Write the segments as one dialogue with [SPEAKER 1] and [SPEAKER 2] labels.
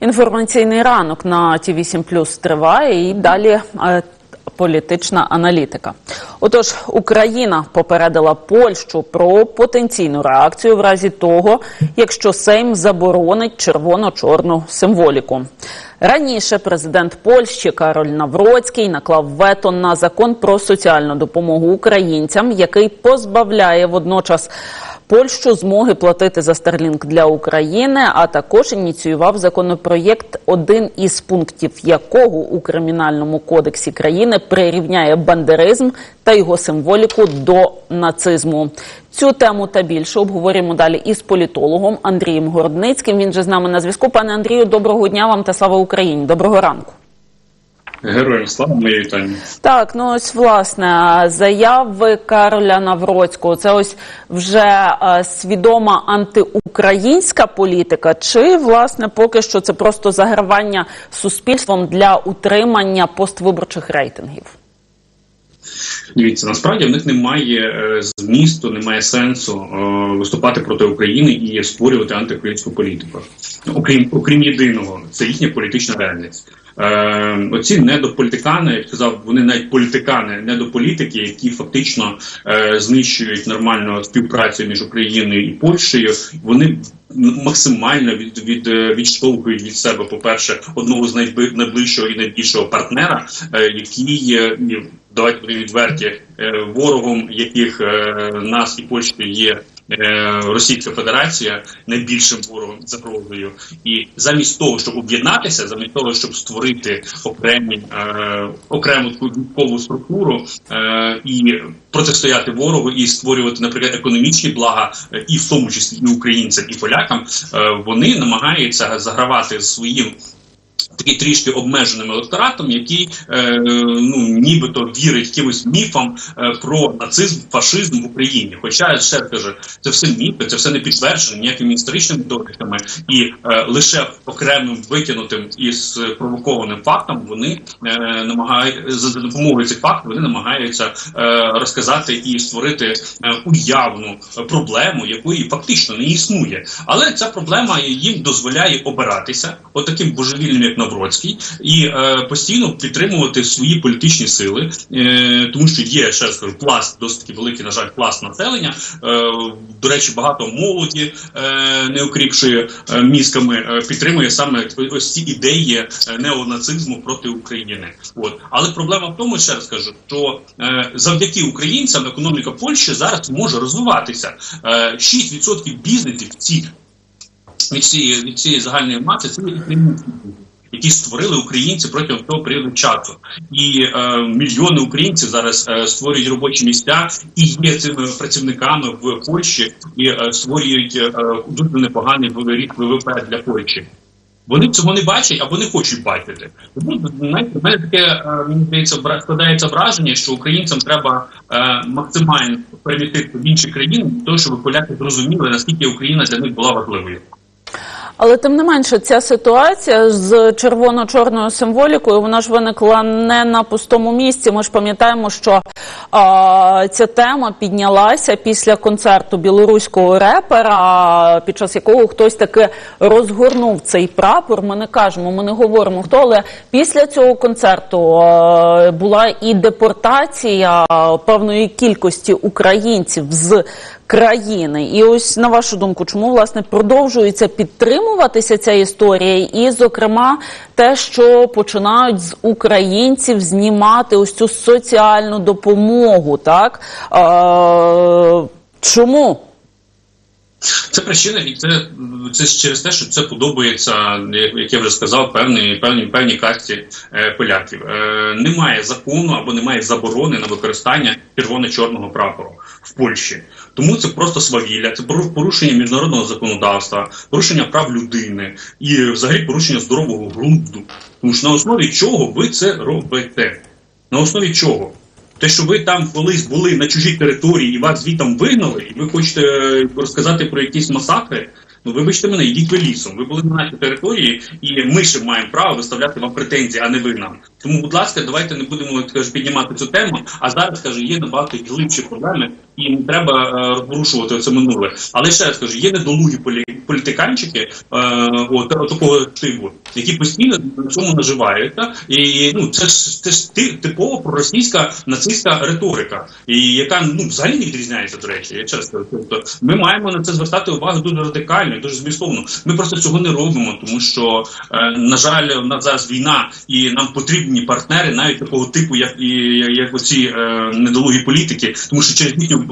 [SPEAKER 1] Інформаційний ранок на ті 8 плюс триває і далі. е, Політична аналітика. Отож, Україна попередила Польщу про потенційну реакцію в разі того, якщо Сейм заборонить червоно-чорну символіку. Раніше президент Польщі Кароль Навроцький наклав вето на закон про соціальну допомогу українцям, який позбавляє водночас Польщу змоги платити за Старлінг для України, а також ініціював законопроєкт, один із пунктів якого у кримінальному кодексі країни прирівняє бандеризм та його символіку до нацизму. Цю тему та більше обговорюємо далі із політологом Андрієм Городницьким. Він же з нами на зв'язку. Пане Андрію, доброго дня вам та слава Україні. Доброго ранку.
[SPEAKER 2] Героям слава мої вітання.
[SPEAKER 1] Так, ну ось власне заяви Кароля Навроцького. Це ось вже е, свідома антиукраїнська політика, чи власне поки що це просто загравання суспільством для утримання поствиборчих рейтингів?
[SPEAKER 2] Дивіться, насправді в них немає е, змісту, немає сенсу е, виступати проти України і створювати антиукраїнську політику. Окрім окрім єдиного, це їхня політична реальність. Е, оці недополітикани, як сказав, вони навіть політикани, недополітики, які фактично е, знищують нормальну співпрацю між Україною і Польщею. Вони максимально від, від е, відштовхують від себе, по перше, одного з найближчого і найбільшого партнера, е, який ні, давайте будемо відверті е, ворогом, яких е, нас і Польщі є. Е, Російська Федерація найбільшим ворогом загрозою, і замість того, щоб об'єднатися, замість того, щоб створити окремі е, окрему військову структуру е, і протистояти ворогу, і створювати, наприклад, економічні блага, е, і в тому числі і українцям, і полякам, е, вони намагаються загравати своїм такий трішки обмеженим електоратом, який е, ну нібито вірить якимось міфам е, про нацизм, фашизм в Україні. Хоча ще кажу, це все міфи, це все не підтверджено ніякими історичними довідками, і е, лише окремим витягнутим і спровокованим фактом вони е, намагають за допомогою цих фактів вони намагаються е, розказати і створити е, уявну проблему, якої фактично не існує. Але ця проблема їм дозволяє обиратися отаким божевільним, як Навроцький, і е, постійно підтримувати свої політичні сили, е, тому що є ще раз кажу, пласт досить таки великий, на жаль, пласт населення. Е, до речі, багато молоді е, неокріпшої е, мізками е, підтримує саме ось ці ідеї е, неонацизму проти України. От але проблема в тому, ще раз кажу, що е, завдяки українцям економіка Польщі зараз може розвиватися. Е, 6% бізнесів цих від цієї від цієї загальної маси це які створили українці протягом того періоду часу, і е, мільйони українців зараз е, створюють робочі місця і є цими працівниками в Польщі і е, створюють е, дуже непоганий рік ВВП для Польщі. Вони цього не бачать або не хочуть бачити. Тому знаєте, мене таке е, мені здається складається враження, що українцям треба е, максимально перемістити в інші країни, для того, щоб поляки зрозуміли наскільки Україна для них була важливою.
[SPEAKER 1] Але тим не менше, ця ситуація з червоно-чорною символікою вона ж виникла не на пустому місці. Ми ж пам'ятаємо, що а, ця тема піднялася після концерту білоруського репера, під час якого хтось таки розгорнув цей прапор. Ми не кажемо, ми не говоримо хто, але після цього концерту а, була і депортація певної кількості українців з країни. І ось на вашу думку, чому власне продовжується підтримуватися ця історія, і, зокрема, те, що починають з українців знімати ось цю соціальну допомогу, так е, чому?
[SPEAKER 2] Це причина, і це, це через те, що це подобається, як я вже сказав, певні певні певні касті е, поляків. Е, немає закону або немає заборони на використання червоно-чорного прапору в Польщі. Тому це просто свавілля, це пору- порушення міжнародного законодавства, порушення прав людини і взагалі порушення здорового глузду. Тому що на основі чого ви це робите? На основі чого? Те, що ви там колись були на чужій території і вас звітом вигнали, і ви хочете е, розказати про якісь масакри. Ну, вибачте мене, йдіть ви лісом. Ви були на нашій території, і ми ще маємо право виставляти вам претензії, а не ви нам. Тому, будь ласка, давайте не будемо так піднімати цю тему. А зараз каже, є набагато глибші проблеми, і треба е, розрушувати це минуле. Але ще раз кажу, є недолугі полі, політиканчики е, от, такого типу, які постійно на цьому наживаються. І ну це ж це ж ти- типова проросійська нацистська риторика, і яка ну взагалі не відрізняється до речі. Я чесно, тобто ми маємо на це звертати увагу дуже радикально, дуже змістовно. Ми просто цього не робимо, тому що е, на жаль, у нас зараз війна, і нам потрібні партнери, навіть такого типу, як і як оці недолугі політики, тому що через їхню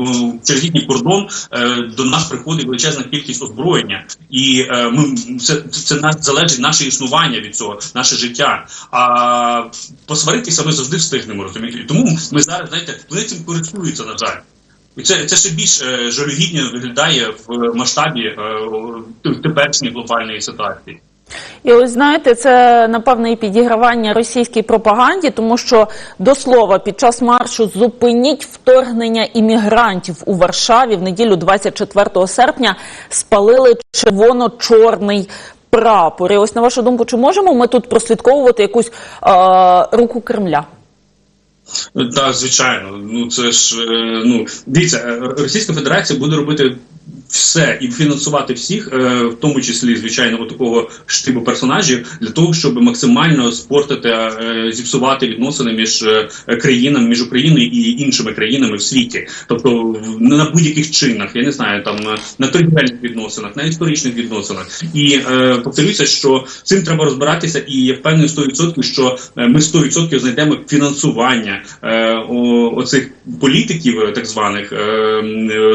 [SPEAKER 2] через їхній кордон е, до нас приходить величезна кількість озброєння, і е, ми це, це залежить наше існування від цього, наше життя. А посваритися ми завжди встигнемо розумієте. Тому ми зараз знаєте, вони цим користуються, на жаль. І це, це ще більш е, жалюгідно виглядає в масштабі е, теперішньої глобальної ситуації.
[SPEAKER 1] І ось знаєте, це напевне і підігравання російській пропаганді, тому що до слова під час маршу зупиніть вторгнення іммігрантів у Варшаві в неділю 24 серпня спалили червоно-чорний прапор. І ось на вашу думку, чи можемо ми тут прослідковувати якусь е, руку Кремля?
[SPEAKER 2] Так, звичайно. Ну це ж е, ну дивіться, е, Російська Федерація буде робити все і фінансувати всіх, е, в тому числі звичайно такого штибу персонажів, для того, щоб максимально спортити, е, зіпсувати відносини між е, країнами, між Україною і іншими країнами в світі, тобто на будь-яких чинах, я не знаю, там на торгівельних відносинах, на історичних відносинах. І е, повторюся, що цим треба розбиратися, і я впевнений 100%, що ми 100% знайдемо фінансування оцих політиків, так званих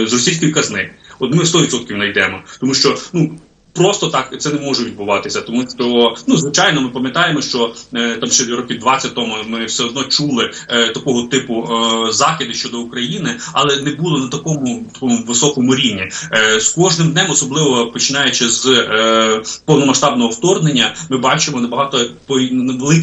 [SPEAKER 2] з російської казни. От ми 100% знайдемо, тому що ну. Просто так це не може відбуватися, тому що ну звичайно, ми пам'ятаємо, що е, там ще років 20 тому ми все одно чули е, такого типу е, закиди щодо України, але не було на такому, такому високому рівні. Е, з кожним днем, особливо починаючи з е, повномасштабного вторгнення, ми бачимо набагато по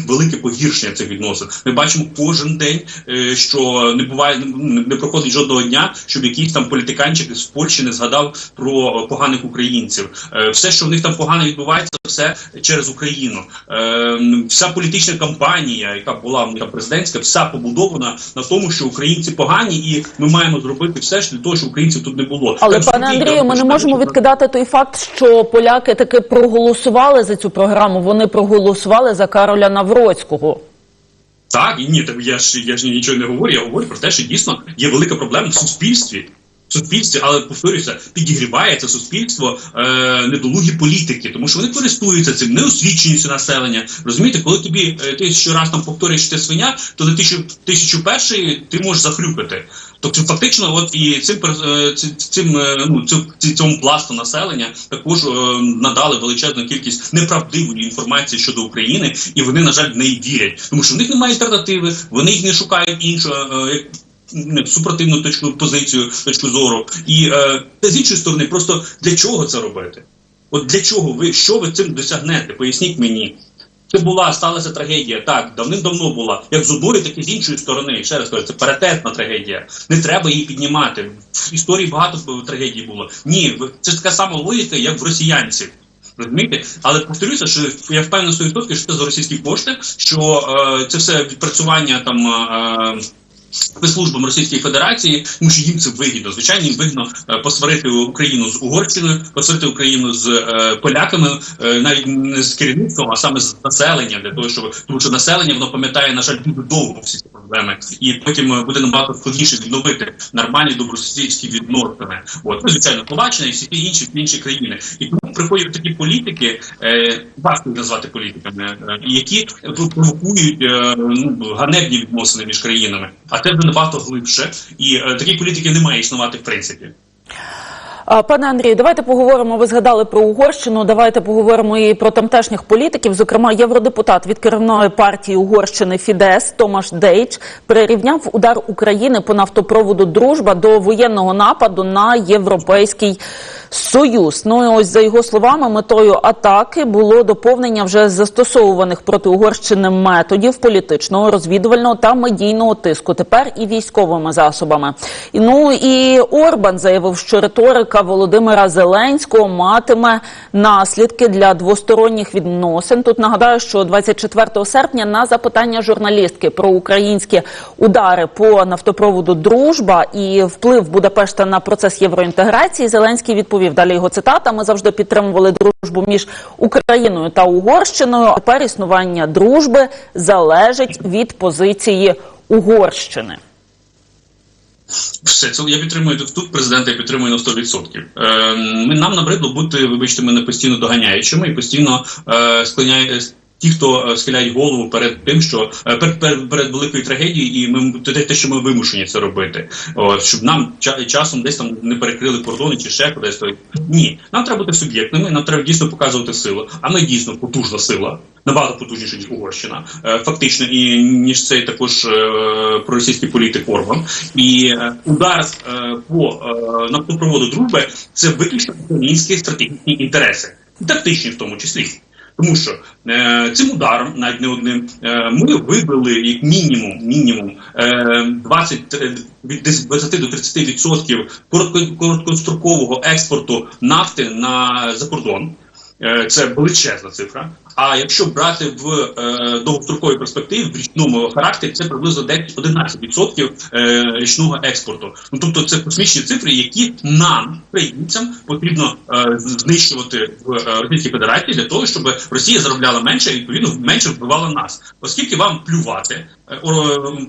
[SPEAKER 2] велике, погіршення цих відносин. Ми бачимо кожен день, е, що не буває, не, не проходить жодного дня, щоб якийсь там політиканчик з Польщі не згадав про поганих українців. Е, все, що в них там погано відбувається, все через Україну. Е, вся політична кампанія, яка була в них там президентська, вся побудована на тому, що українці погані, і ми маємо зробити все ж для того, щоб українців тут не було.
[SPEAKER 1] Але
[SPEAKER 2] Так,
[SPEAKER 1] пане Андрію, ми не можемо
[SPEAKER 2] що-
[SPEAKER 1] відкидати той факт, що поляки таки проголосували за цю програму. Вони проголосували за Кароля Навроцького.
[SPEAKER 2] Так, і ні, так я ж я ж нічого не говорю. Я говорю про те, що дійсно є велика проблема в суспільстві. В суспільстві, але повторюся, підігрівається суспільство е, недолугі політики, тому що вони користуються цим неосвіченістю населення. Розумієте, коли тобі е, ти щораз там повторюєш що ти свиня, то на тисячу тисячу перший ти можеш захрюкати. Тобто, фактично, от і цим е, цим е, ну цьому пласту населення також е, надали величезну кількість неправдивої інформації щодо України, і вони, на жаль, в неї вірять, тому що в них немає альтернативи, вони їх не шукають іншого. Не, супротивну точку позицію, точку зору. І е, з іншої сторони, просто для чого це робити? От для чого ви що ви цим досягнете? Поясніть мені. Це була сталася трагедія. Так, давним-давно була як з одної, так і з іншої сторони. Ще раз кажу, це паритетна трагедія. Не треба її піднімати. В історії багато трагедій було. Ні, це така сама логіка, як в росіянців. Розумієте? Але повторюся, що я впевнений 100%, що це за російські кошти, що е, це все відпрацювання там. Е, спецслужбам Російської Федерації, тому що їм це вигідно. Звичайно, їм вигідно е, посварити Україну з Угорщиною, посварити Україну з е, поляками, е, навіть не з керівництвом, а саме з населенням, для того, щоб тому що населення воно пам'ятає, на жаль, дуже довго всі ці проблеми, і потім буде набагато складніше відновити нормальні добросусідські відносини. От ну, звичайно, Словаччина і всі ті інші інші країни. І тому приходять такі політики, е, важко назвати політиками, е, які провокують е, ну, ганебні відносини між країнами. А це вже набагато глибше, і такі політики не має існувати в принципі.
[SPEAKER 1] Пане Андрію, давайте поговоримо. Ви згадали про Угорщину. Давайте поговоримо і про тамтешніх політиків. Зокрема, євродепутат від керівної партії Угорщини Фідес Томаш Дейч прирівняв удар України по нафтопроводу Дружба до воєнного нападу на європейський Союз. Ну і ось за його словами, метою атаки було доповнення вже застосовуваних проти Угорщини методів політичного, розвідувального та медійного тиску. Тепер і військовими засобами. Ну і Орбан заявив, що риторика Володимира Зеленського матиме наслідки для двосторонніх відносин. Тут нагадаю, що 24 серпня на запитання журналістки про українські удари по нафтопроводу Дружба і вплив Будапешта на процес євроінтеграції. Зеленський відповів далі його цитата. Ми завжди підтримували дружбу між Україною та Угорщиною. Тепер існування дружби залежить від позиції Угорщини.
[SPEAKER 2] Все це я підтримую тут президента. Я підтримую на 100%. Е, ми нам набридло бути, вибачте, мене постійно доганяючими і постійно е, склоняє. Ті, хто е, схиляють голову перед тим, що е, перед, перед, перед великою трагедією, і ми те, що ми вимушені це робити, О, щоб нам ча, часом десь там не перекрили кордони чи ще кудись. Ні, нам треба бути суб'єктними. Нам треба дійсно показувати силу. А ми дійсно потужна сила, набагато потужніша ніж Угорщина, е, фактично, і ніж цей також проросійський політик Орбан. І удар по нафтопроводу дружби це виключно українські стратегічні інтереси, тактичні в тому числі. Тому що е, цим ударом, навіть не одним, е, ми вибили як мінімум мінімум е, 20, е, від 20 до 30 відсотків коротко, короткострокового експорту нафти на за кордон. Е, Це величезна цифра. А якщо брати в е, довгостроковій перспективі в річному характері, це приблизно 11% е, річного експорту. Ну тобто це космічні цифри, які нам, українцям, потрібно е, знищувати в е, Російській Федерації для того, щоб Росія заробляла менше і відповідно менше вбивала нас, оскільки вам плювати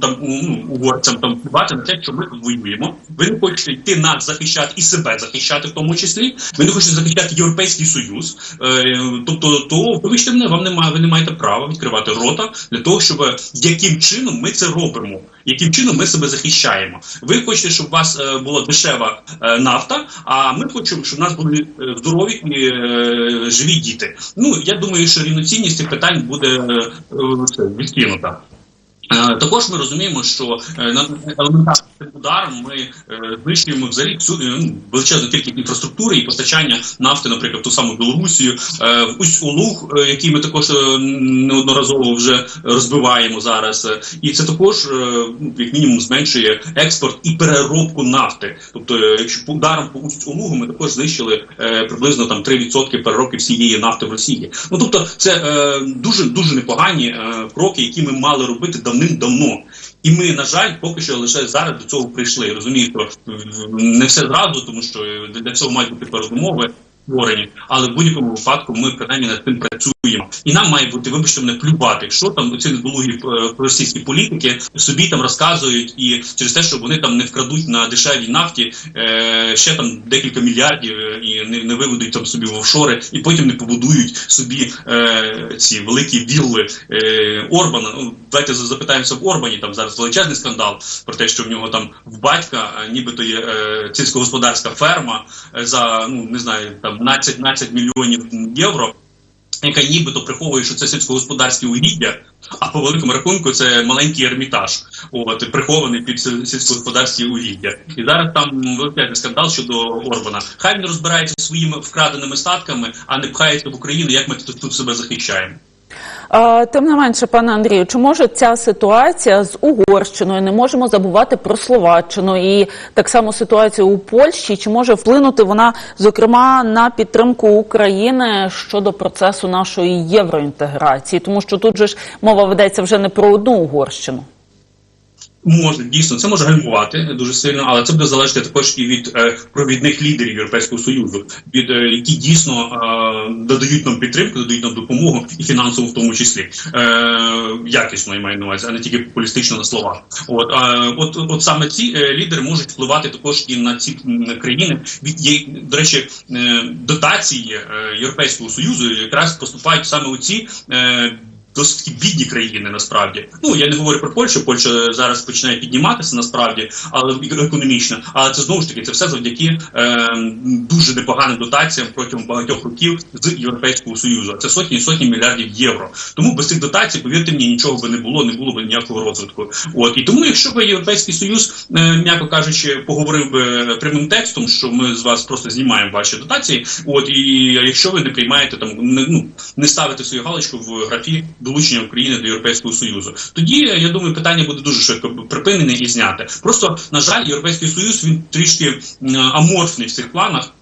[SPEAKER 2] там ну, угорцям там плювати на те, що ми воюємо. Ви не хочете йти нас захищати і себе захищати, в тому числі. Ви не хочете захищати Європейський Союз. Е, тобто, то вибачте мене, вам немає, ви не маєте права відкривати рота для того, щоб яким чином ми це робимо, яким чином ми себе захищаємо. Ви хочете, щоб у вас е, була дешева е, нафта, а ми хочемо, щоб у нас були е, здорові і е, живі діти. Ну я думаю, що рівноцінність цих питань буде е, відкинута. Е, Також ми розуміємо, що е, на елементарним ударом ми е, знищуємо взагалі всю ну, величезну кількість інфраструктури і постачання нафти, наприклад, ту саму Білорусію, в усть Улуг, який ми також неодноразово вже розбиваємо зараз. І це також ну, як мінімум зменшує експорт і переробку нафти. Тобто, якщо ударом по усть Улугу ми також знищили приблизно там 3% переробки всієї нафти в Росії. Ну тобто, це дуже дуже непогані кроки, які ми мали робити давним-давно. І ми, на жаль, поки що лише зараз до цього прийшли. Розумію, що не все зразу, тому що для цього мають бути передумови створені, але в будь-якому випадку ми принаймні над цим працюємо. І нам має бути, вибачте, мене плювати, що там ці недолугі е, російські політики собі там розказують, і через те, що вони там не вкрадуть на дешевій нафті е, ще там декілька мільярдів е, і не, не виведуть там собі в офшори, і потім не побудують собі е, ці великі вілли е, Орбана. Ну, давайте запитаємося в Орбані. Там зараз величезний скандал про те, що в нього там в батька, нібито є е, сільськогосподарська ферма е, за ну не знаю там 12 мільйонів євро. Яка нібито приховує, що це сільськогосподарське угіддя, а по великому рахунку це маленький ермітаж, от прихований під сільськогосподарські угіддя. І зараз там великий скандал щодо Орбана. Хай він розбирається своїми вкраденими статками, а не пхається в Україну, як ми тут себе захищаємо.
[SPEAKER 1] Тим не менше, пане Андрію, чи може ця ситуація з Угорщиною не можемо забувати про Словаччину і так само ситуацію у Польщі? Чи може вплинути вона зокрема на підтримку України щодо процесу нашої євроінтеграції? Тому що тут же ж мова ведеться вже не про одну Угорщину.
[SPEAKER 2] Може, дійсно, це може гальмувати дуже сильно, але це буде залежати також і від е, провідних лідерів Європейського союзу, від е, які дійсно е, додають нам підтримку, додають нам допомогу і фінансову в тому числі е, якісно я маю на увазі, а не тільки популістично на словах. От е, от, от саме ці е, лідери можуть впливати також і на ці країни. Від є, до речі, е, дотації е, Європейського союзу якраз поступають саме у ці. Е, досить бідні країни насправді. Ну я не говорю про Польщу. Польща зараз починає підніматися насправді, але економічно. Але це знову ж таки це все завдяки е, дуже непоганим дотаціям протягом багатьох років з Європейського союзу. Це сотні і сотні мільярдів євро. Тому без цих дотацій, повірте мені, нічого би не було, не було б ніякого розвитку. От і тому, якщо би європейський союз, е, м'яко кажучи, поговорив би прямим текстом, що ми з вас просто знімаємо ваші дотації. От і якщо ви не приймаєте там, не ну не ставите свою галочку в графі долучення України до Європейського Союзу. Тоді я думаю, питання буде дуже швидко припинене і зняте. Просто на жаль, європейський союз він трішки аморфний в цих планах.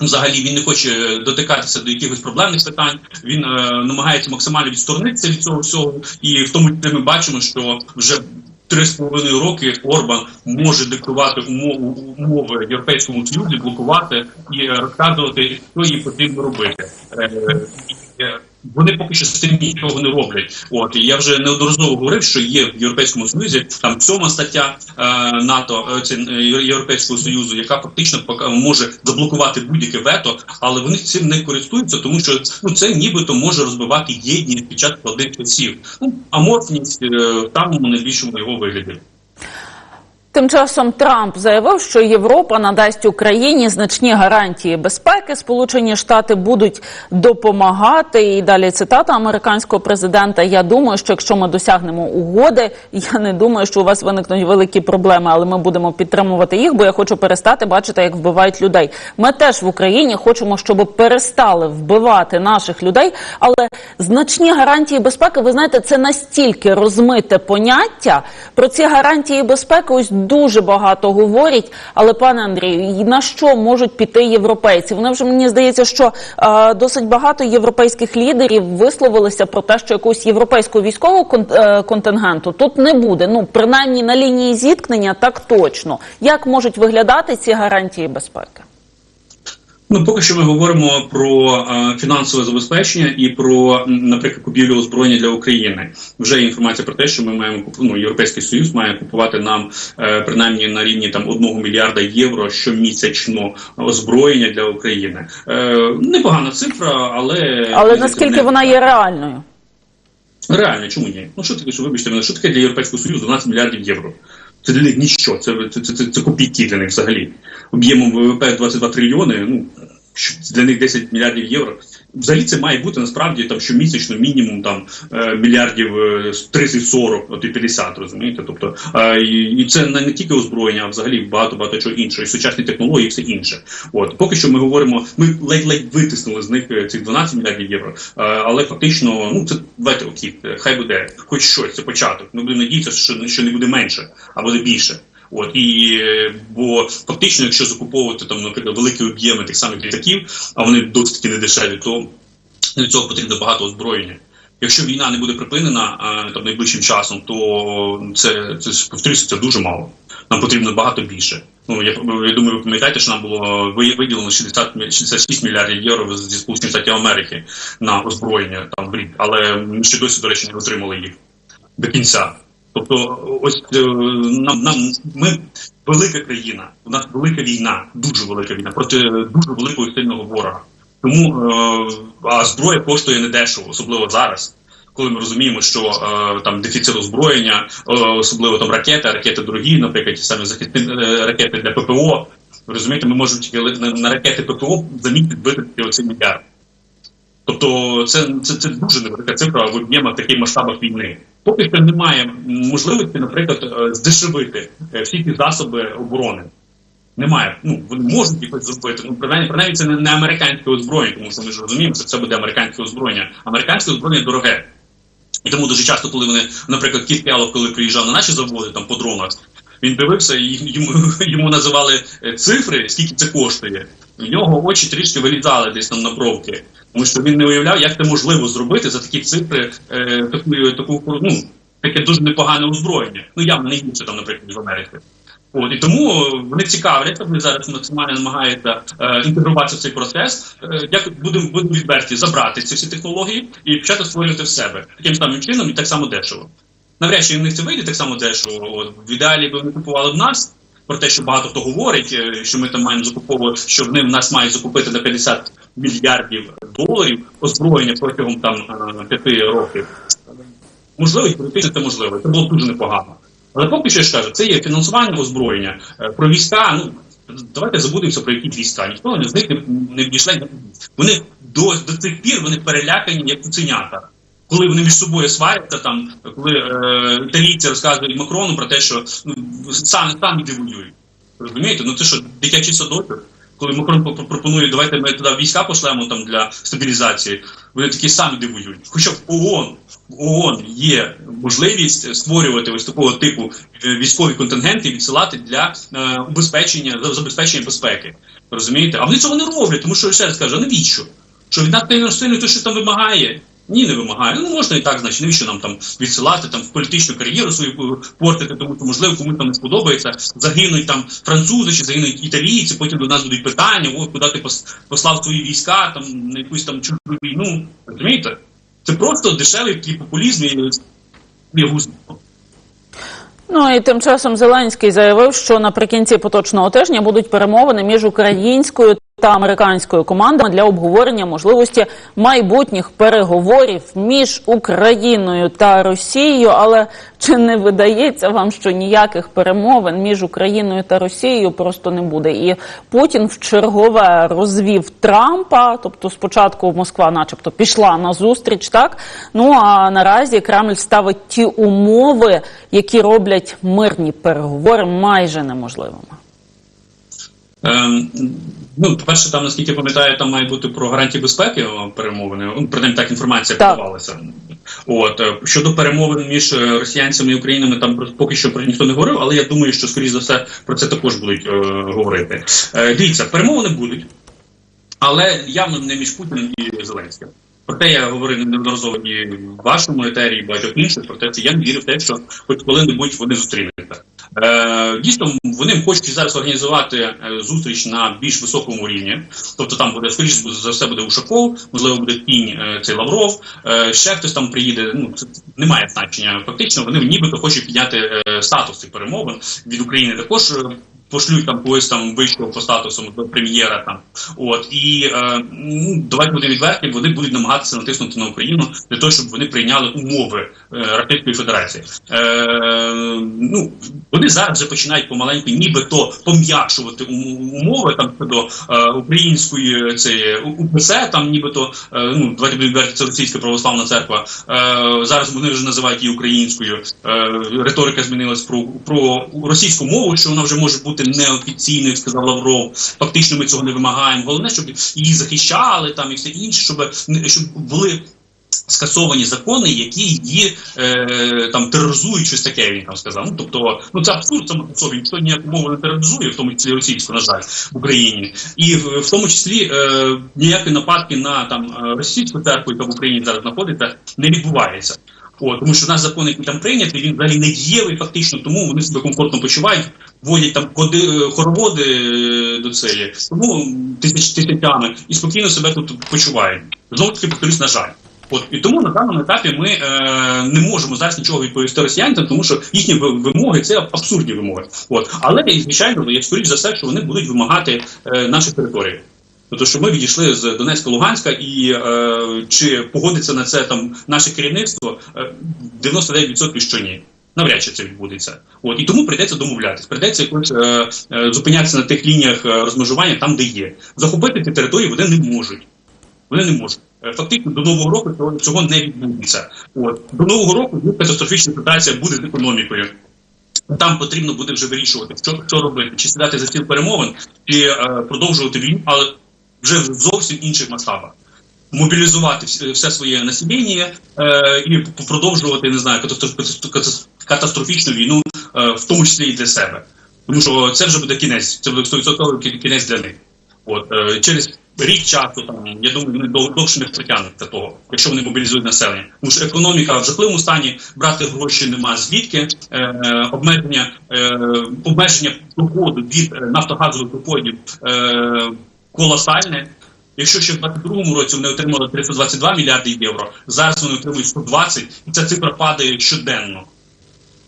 [SPEAKER 2] Взагалі він не хоче дотикатися до якихось проблемних питань. Він е, намагається максимально відсторонитися від цього всього, і в тому числі ми бачимо, що вже три з половиною роки Орбан може диктувати умови, умови європейському союзі, блокувати і розказувати, що їм потрібно робити. Е, е, вони поки що з цим нічого не роблять. От і я вже неодноразово говорив, що є в європейському союзі там сьома стаття е, НАТО е, е, Європейського союзу, яка фактично може заблокувати будь-яке вето, але вони цим не користуються, тому що ну це нібито може розбивати єдність під час складних часів. Ну аморфність е, в самому найбільшому його вигляді.
[SPEAKER 1] Тим часом Трамп заявив, що Європа надасть Україні значні гарантії безпеки. Сполучені Штати будуть допомагати. І далі цитата американського президента. Я думаю, що якщо ми досягнемо угоди, я не думаю, що у вас виникнуть великі проблеми, але ми будемо підтримувати їх, бо я хочу перестати бачити, як вбивають людей. Ми теж в Україні хочемо, щоб перестали вбивати наших людей. Але значні гарантії безпеки, ви знаєте, це настільки розмите поняття про ці гарантії безпеки. Ось дуже багато говорять. Але пане Андрію, на що можуть піти європейці? Вони вже мені здається, що е, досить багато європейських лідерів висловилися про те, що якогось європейського військового кон, е, контингенту тут не буде. Ну принаймні на лінії зіткнення так точно. Як можуть виглядати ці гарантії безпеки?
[SPEAKER 2] Ну, поки що ми говоримо про е, фінансове забезпечення і про, наприклад, купівлю озброєння для України. Вже є інформація про те, що ми маємо ну, Європейський Союз має купувати нам е, принаймні на рівні там одного мільярда євро щомісячно озброєння для України. Е, непогана цифра, але
[SPEAKER 1] Але наскільки вона є реальною?
[SPEAKER 2] Реально, чому ні? Ну що таке, що вибачте мене, що таке для Європейського Союзу 12 мільярдів євро? Це для них ніщо, це, це, це, це, копійки для них взагалі. Об'ємом ВВП 22 трильйони, ну для них 10 мільярдів євро. Взагалі це має бути насправді там щомісячно мінімум там е, мільярдів е, 30-40, от і 50, розумієте? Тобто е, і, це не, тільки озброєння, а взагалі багато багато чого іншого, і сучасні технології, і все інше. От поки що ми говоримо, ми ледь-ледь витиснули з них е, цих 12 мільярдів євро, е, але фактично, ну це давайте е, хай буде хоч щось, це початок. Ми будемо надіятися, що не буде менше, а буде більше. От і бо фактично, якщо закуповувати там, наприклад, великі об'єми тих самих літаків, а вони досить таки не дешеві, то для цього потрібно багато озброєння. Якщо війна не буде припинена там найближчим часом, то це це повторюся, це дуже мало. Нам потрібно багато більше. Ну я, я думаю, ви пам'ятаєте, що нам було виділено 60, мі- 66 мільярдів євро зі Сполучених Штатів Америки на озброєння там в рік, але ми ще досі, до речі, не отримали їх до кінця. Тобто, ось е, нам, нам ми велика країна, у нас велика війна, дуже велика війна проти дуже великого сильного ворога. Тому е, а зброя коштує недешево, особливо зараз. Коли ми розуміємо, що е, там дефіцит озброєння, е, особливо там ракети, ракети дорогі, наприклад, ті самі захисні е, ракети для ППО. Ви розумієте, ми можемо тільки на, на ракети ППО замінити витратити оцей мільярд. Тобто це, це, це дуже невелика цифра в об'ємах таких масштабах війни. Поки що немає можливості, наприклад, е, здешевити е, всі ті засоби оборони. Немає. Ну вони можуть якось зробити. Ну принаймні, принаймні це не, американське озброєння, тому що ми ж розуміємо, що це буде американське озброєння. Американське озброєння дороге. І тому дуже часто, коли вони, наприклад, Кіт Пялов, коли приїжджав на наші заводи там по дронах, він дивився і йому, йому називали е, цифри, скільки це коштує. В нього очі трішки вилізали десь там на бровки. Тому що він не уявляв, як це можливо зробити за такі цифри, е, таку, таку ну, таке дуже непогане озброєння. Ну явно не гірше там, наприклад, в Америці. От і тому вони цікавляться, вони зараз максимально намагаються е, інтегруватися в цей процес. Е, як будемо будемо відверті, забрати ці всі технології і почати створювати в себе таким самим чином і так само дешево. Навряд чи в них це вийде так само дешево. От в ідеалі би вони купували в нас. Про те, що багато хто говорить, е, що ми там маємо закуповувати, що вони в нас мають закупити на 50 мільярдів доларів озброєння протягом там е, п'яти років. Можливо, політично це можливо. Це було дуже непогано. Але поки що я ж кажу, це є фінансування озброєння е, про війська. Ну давайте забудемося про які війська. Ніхто з них не, не відійшли. Вони до, до цих пір вони перелякані як цуценята. Коли вони між собою сваряться, там коли е, італійці розказують Макрону про те, що ну, самі самі воюють. Розумієте? Ну це що дитячий садочок? Коли Макрон пропонує, давайте ми туди війська пошлемо там для стабілізації, вони такі самі дивують. Хоча в ООН, в ООН є можливість створювати ось такого типу е, військові контингенти, відсилати для е, убезпечення за- забезпечення безпеки. Розумієте? А вони цього не роблять, тому що ще раз кажу, а навіщо? Що від нас сильно то, що там вимагає? Ні, не вимагає. Ну можна і так, значить, навіщо нам там відсилати там в політичну кар'єру свою портити, тому що можливо комусь там не сподобається. Загинуть там французи чи загинуть італійці, потім до нас будуть питання, о, куди ти послав свої війська, там на якусь там чужу війну. Розумієте? Це просто дешевий такий популізм і бігузм.
[SPEAKER 1] Ну і тим часом Зеленський заявив, що наприкінці поточного тижня будуть перемовини між українською та американською командами для обговорення можливості майбутніх переговорів між Україною та Росією. Але чи не видається вам, що ніяких перемовин між Україною та Росією просто не буде? І Путін в чергове розвів Трампа. Тобто, спочатку Москва, начебто, пішла на зустріч, так ну а наразі Кремль ставить ті умови, які роблять мирні переговори майже неможливими.
[SPEAKER 2] Ем, ну, по-перше, там, наскільки я пам'ятаю, там має бути про гарантії безпеки перемовини. Ну, принаймні так інформація
[SPEAKER 1] Так.
[SPEAKER 2] подавалася. От е, щодо перемовин між росіянцями і українцями, там поки що про ніхто не говорив, але я думаю, що скоріш за все про це також будуть е, говорити. Е, дивіться, перемовини будуть, але явно не між Путіним і Зеленським. Про те я говорив неодноразово і в вашому етері, і багатьох інших. Про те, що я не вірю в те, що хоч коли-небудь вони зустрінуться. Е, дійсно, вони хочуть зараз організувати е, зустріч на більш високому рівні. Тобто там буде скоріше за все буде Ушаков, можливо, буде кінь е, цей Лавров, ще хтось там приїде. Ну це немає значення. Фактично, вони нібито хочуть підняти статус цих перемовин від України. Також пошлють там когось там вищого по статусу прем'єра там. От і е, ну, давайте будемо відверті, вони будуть намагатися натиснути на Україну для того, щоб вони прийняли умови е, Російської Федерації. Е, ну вони зараз вже починають помаленьку, нібито пом'якшувати умови там щодо е, української цієї УПЦ, там нібито ну давайте будемо відверті, це російська православна церква. Е, зараз вони вже називають її українською. Е, риторика змінилась про, про російську мову, що вона вже може бути неофіційною, сказав Лавров. Фактично, ми цього не вимагаємо. Головне, щоб її захищали там і все інше, щоб щоб були. Скасовані закони, які її е, там тероризують, щось таке він там сказав. Ну тобто, ну це абсурд саме по собі. Ніхто ніяку мову не тероризує, в тому числі російську, на жаль, в Україні, і в, в тому числі е, ніякі нападки на там е, російську церкву, яка в Україні зараз знаходиться, не відбувається. От, тому що наш закон, який там прийнятий, він взагалі не дієвий фактично, тому вони себе комфортно почувають, вводять там коди, е, хороводи е, до цієї, тому тисяч тисячами і спокійно себе тут почувають. Знову таки повторюсь, на жаль. От і тому на даному етапі ми е, не можемо зараз нічого відповісти росіянцям, тому що їхні вимоги це абсурдні вимоги. От але звичайно, я скоріш за все, що вони будуть вимагати е, наших територій. Тобто, що ми відійшли з Донецька, Луганська, і е, чи погодиться на це там наше керівництво? Е, 99% що ні. Навряд чи це відбудеться. От і тому прийдеться домовлятись, прийдеться якось е, е, зупинятися на тих лініях е, розмежування, там де є. Захопити ті території вони не можуть. Вони не можуть. Е, Фактично до нового року цього, цього не відбудеться. От до нового року катастрофічна ситуація буде з економікою. Там потрібно буде вже вирішувати, що, що робити, чи сідати за стіл перемовин, чи е, продовжувати війну, але вже в зовсім інших масштабах. Мобілізувати все своє населення е, і продовжувати не знаю катастроф- катастроф- катастрофічну війну, е, в тому числі і для себе. Тому що це вже буде кінець, це буде 100% кінець для них. От е, через рік часу, там я думаю, вони дов- довше не притягнуть того, якщо вони мобілізують населення. Тому що економіка в жахливому стані, брати гроші нема звідки, обмеження, обмеження доходу від нафтогазових доходів колосальне. Якщо ще в 22-му році вони отримали 322 мільярди євро, зараз вони отримують 120, і ця цифра падає щоденно.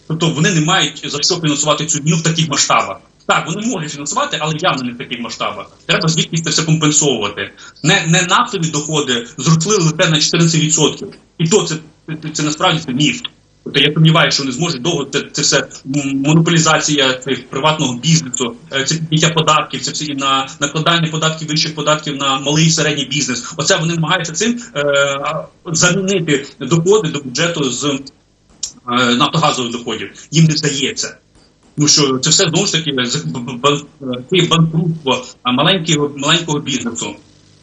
[SPEAKER 2] Тобто вони не мають за що фінансувати цю війну в таких масштабах. Так, вони можуть фінансувати, але явно не в таких масштабах. Треба звідкись це все компенсовувати. Не, не нафтові доходи зросли лише на 14%. І то це, це, це насправді це міф. Тобто я сумніваюся, що вони зможуть довго це, це все монополізація цих приватного бізнесу, е, це підняття податків, це все на накладання податків вищих податків на малий і середній бізнес. Оце вони намагаються цим е, замінити доходи до бюджету з е, нафтогазових доходів. Їм не вдається. Тому що це все знову ж таки е, банкрутство маленького, маленького бізнесу.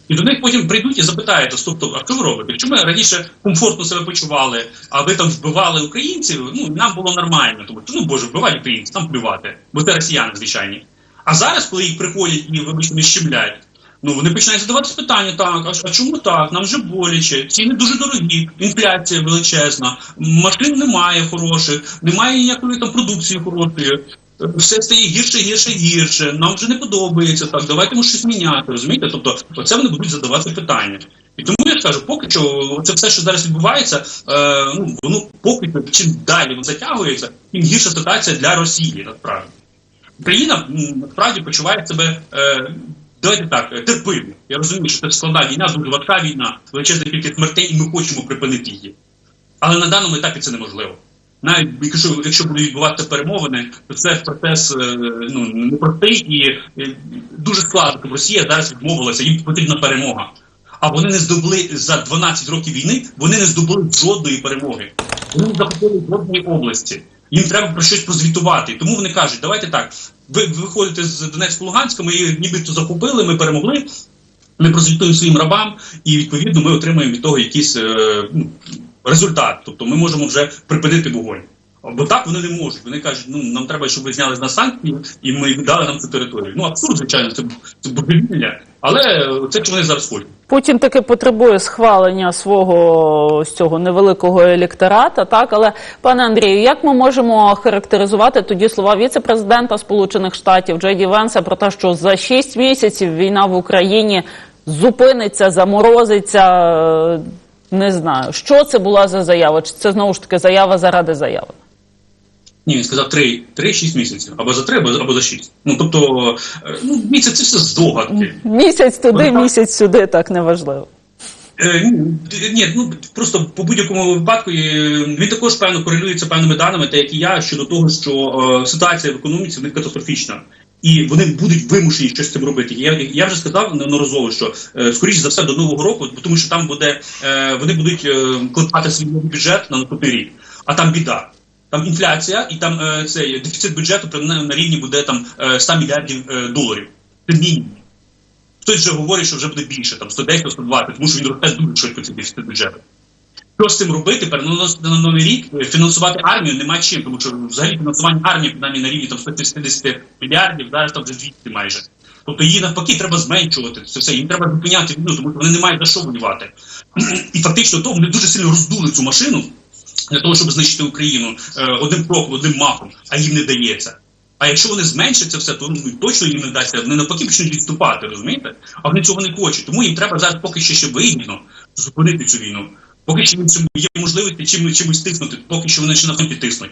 [SPEAKER 2] І до них потім прийдуть і запитають, стоп, а що ви робите? Ми раніше комфортно себе почували, а ви там вбивали українців, ну нам було нормально, тому що ну боже, вбивають українців, там вбивати, бо це росіяни звичайні. А зараз, коли їх приходять і вибачте, не щемлять, ну вони починають задавати питання: так, а, а чому так? Нам вже боляче, ціни дуже дорогі, інфляція величезна, машин немає хороших, немає ніякої там продукції хорошої. Все стає гірше, гірше, гірше. Нам вже не подобається так. Давайте ми щось міняти. Розумієте? Тобто, оце вони будуть задавати питання. І тому я скажу, поки що це все, що зараз відбувається, е, ну воно поки чим далі затягується, тим гірша ситуація для Росії насправді. Україна насправді почуває себе. Е, Давайте так, е, терпимо. Я розумію, що це складна війна, дуже важка війна, величезна кількість смертей, і ми хочемо припинити її. Але на даному етапі це неможливо. Навіть якщо, якщо будуть відбуватися перемовини, то це процес е, ну, непростий і дуже складно, щоб Росія зараз відмовилася, їм потрібна перемога. А вони не здобули за 12 років війни, вони не здобули жодної перемоги. Вони не захопили жодної області. Їм треба про щось прозвітувати. Тому вони кажуть, давайте так. Ви виходите з Донецька Луганська, ми нібито захопили, ми перемогли. Ми прозвітуємо своїм рабам, і відповідно ми отримаємо від того якийсь е, ну, результат. Тобто ми можемо вже припинити вогонь. Бо так вони не можуть. Вони кажуть, ну нам треба, щоб ви зняли з нас санкції, і ми дали нам цю територію. Ну абсурд, звичайно, це, це божевілля, але це що вони зараз хочуть.
[SPEAKER 1] Путін таки потребує схвалення свого ось цього невеликого електората. Так, але пане Андрію, як ми можемо характеризувати тоді слова віце-президента Сполучених Штатів Джей Венса про те, що за 6 місяців війна в Україні зупиниться, заморозиться? Не знаю, що це була за заява? Чи це знову ж таки заява заради заяви?
[SPEAKER 2] Ні, він сказав 3-6 місяців, або за 3, або, або за 6. Ну тобто, е, ну місяць це все здогадки.
[SPEAKER 1] Місяць туди,
[SPEAKER 2] Ага.
[SPEAKER 1] місяць сюди, так неважливо.
[SPEAKER 2] Е, Ні, ну просто по будь-якому випадку е, він також певно корелюється певними даними, так як і я, щодо того, що е, ситуація в економіці катастрофічна. І вони будуть вимушені щось з цим робити. Я, я вже сказав неодноразово, що е, скоріш за все до нового року, тому що там буде е, вони будуть е, клепати свій новий бюджет на наступний рік, а там біда. Там інфляція, і там цей дефіцит бюджету принаймні на рівні буде там е, 100 мільярдів доларів. Це мінімум. Хтось вже говорить, що вже буде більше, там 110, 120, тому що він росте дуже швидко цей дефіцит бюджету. Що з цим робити? Переносити на новий рік, е, фінансувати армію нема чим, тому що взагалі фінансування армії принаймні на рівні там 150 мільярдів, зараз там вже 200 майже. Тобто її навпаки треба зменшувати це все. Їм треба зупиняти війну, тому що вони не мають за що воювати. І фактично то вони дуже сильно роздули цю машину для того, щоб знищити Україну е, одним кроком, одним махом, а їм не дається. А якщо вони зменшать це все, то ну, точно їм не дасться. Вони навпаки почнуть відступати, розумієте? А вони цього не хочуть. Тому їм треба зараз поки що ще вигідно зупинити цю війну. Поки що є можливості чим, чимось тиснути, поки що вони ще на фронті тиснуть.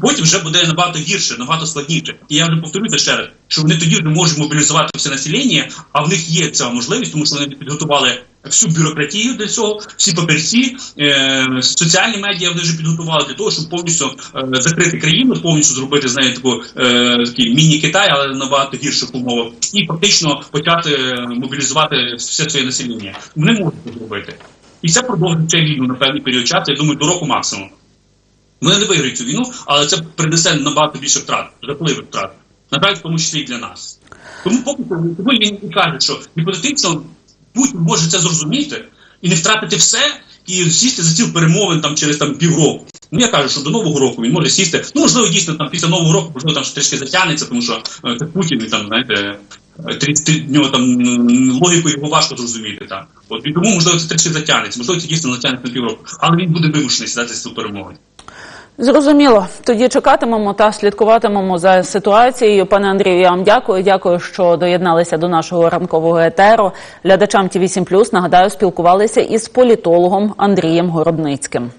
[SPEAKER 2] Потім вже буде набагато гірше, набагато складніше. І я вже повторюся ще раз, що вони тоді вже можуть мобілізувати все населення, а в них є ця можливість, тому що вони підготували всю бюрократію для цього, всі папірці, е, соціальні медіа вони вже підготували для того, щоб повністю е, закрити країну, повністю зробити з нею таку е, такий міні-Китай, але набагато гірших умовах, і фактично почати е, мобілізувати все своє населення. Вони можуть це зробити. І це продовжиться війну на певний період часу, я думаю, до року максимум. Вони не виграють цю війну, але це принесе набагато більше втрат, жахливих втрат. На жаль, в тому числі і для нас. Тому поки тому він і каже, що гіпотетично Путін може це зрозуміти і не втратити все, і сісти за ціл перемовин там через там півроку. Ну я кажу, що до нового року він може сісти. Ну можливо, дійсно там після нового року, можливо, там трішки затягнеться, тому що е, це Путін і там, знаєте. 30 в нього там логіку його важко зрозуміти. Так. От і тому можливо це трішки затягнеться, можливо, це дійсно затягнеться на півроку, але він буде вимушений сідати з перемоги.
[SPEAKER 1] Зрозуміло. Тоді чекатимемо та слідкуватимемо за ситуацією. Пане Андрію, я вам дякую. Дякую, що доєдналися до нашого ранкового етеру. Глядачам ТІВІ 7+, нагадаю, спілкувалися із політологом Андрієм Горобницьким.